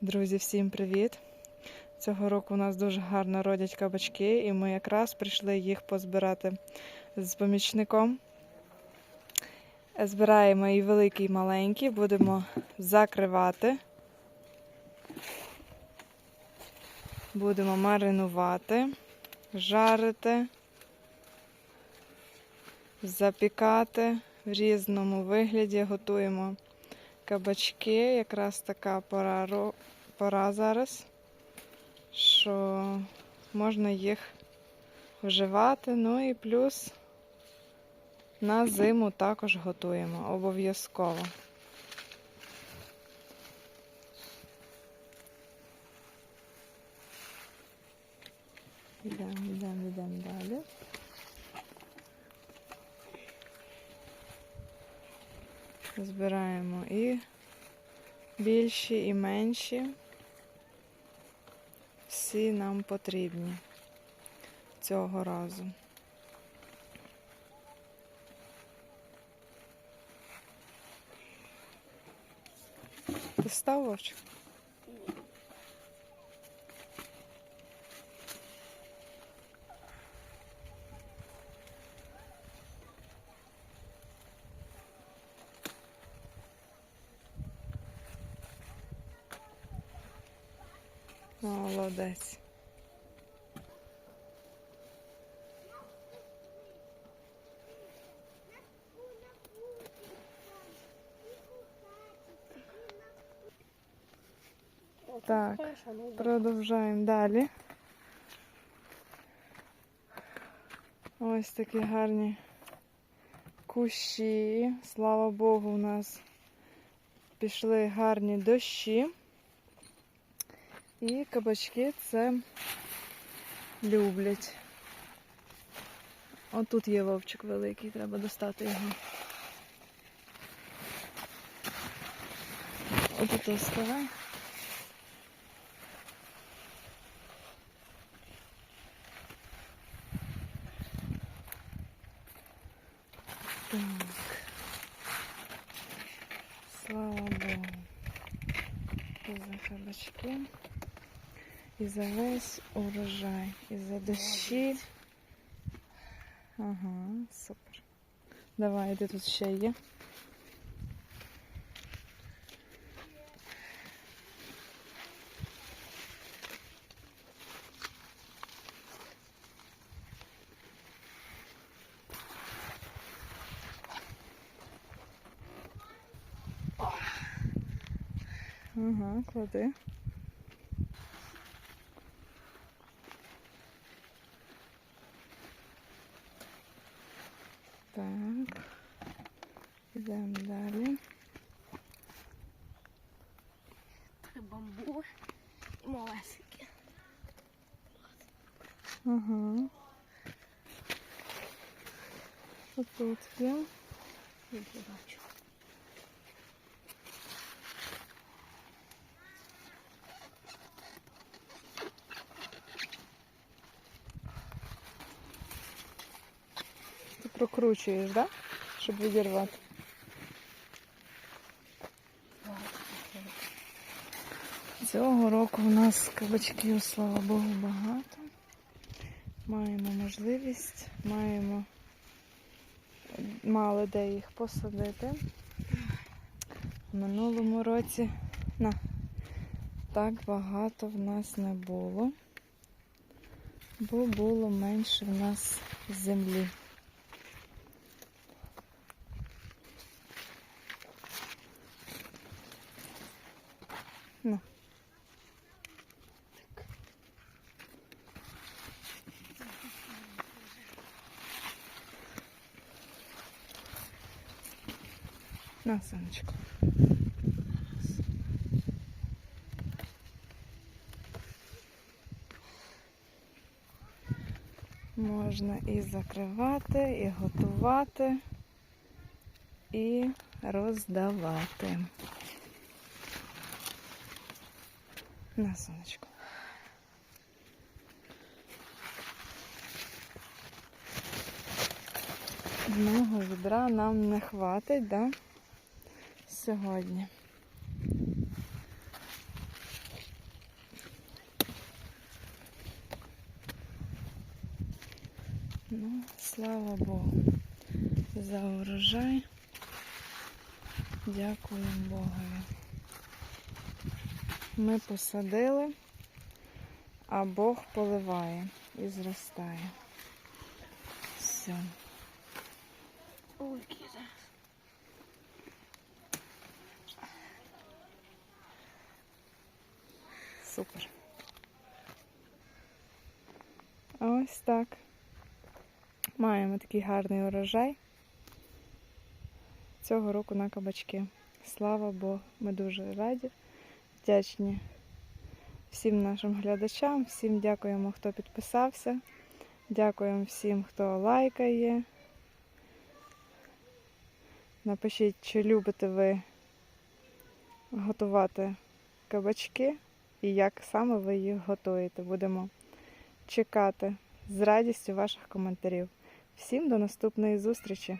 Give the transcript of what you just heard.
Друзі, всім привіт! Цього року у нас дуже гарно родять кабачки, і ми якраз прийшли їх позбирати з помічником. Збираємо і великі, і маленькі, будемо закривати, будемо маринувати, жарити, запікати в різному вигляді, готуємо кабачки, якраз така пора, пора зараз, що можна їх вживати. Ну і плюс на зиму також готуємо обов'язково. Йдемо, йдемо, йдемо далі. Збираємо і більші, і менші. Всі нам потрібні цього разу. Ти став вовчик? Молодець. Так, продовжаємо далі. Ось такі гарні кущі. Слава Богу, у нас пішли гарні дощі. І кабачки це люблять. Отут є вовчик великий, треба достати його. Отут оставай. Так. Слава Богу. І за кабачки. І за весь урожай. І за дощі. Ага, супер. Давай, де тут ще є? Ага, клади. Так. Йдемо далі. Три бамбу і малесенькі. Ага. Отут є. Я вже бачу. Прокручуєш? Да? Щоб відірвати. Цього року у нас кабачків, слава Богу, багато. Маємо можливість, маємо мали де їх посадити. В минулому році на, так багато в нас не було, бо було менше в нас землі. На, сонечко. Можна і закривати, і готувати, і роздавати. На, сонечко. Одного відра нам не хватить, да? сьогодні. Ну, слава Богу, за урожай. Дякуємо Богові. Ми посадили, а Бог поливає і зростає. Все. Ой, кіда. Супер. Ось так. Маємо такий гарний урожай цього року на кабачки. Слава Богу, ми дуже раді, вдячні всім нашим глядачам, всім дякуємо, хто підписався. Дякуємо всім, хто лайкає. Напишіть, чи любите ви готувати кабачки і як саме ви їх готуєте. Будемо чекати з радістю ваших коментарів. Всім до наступної зустрічі!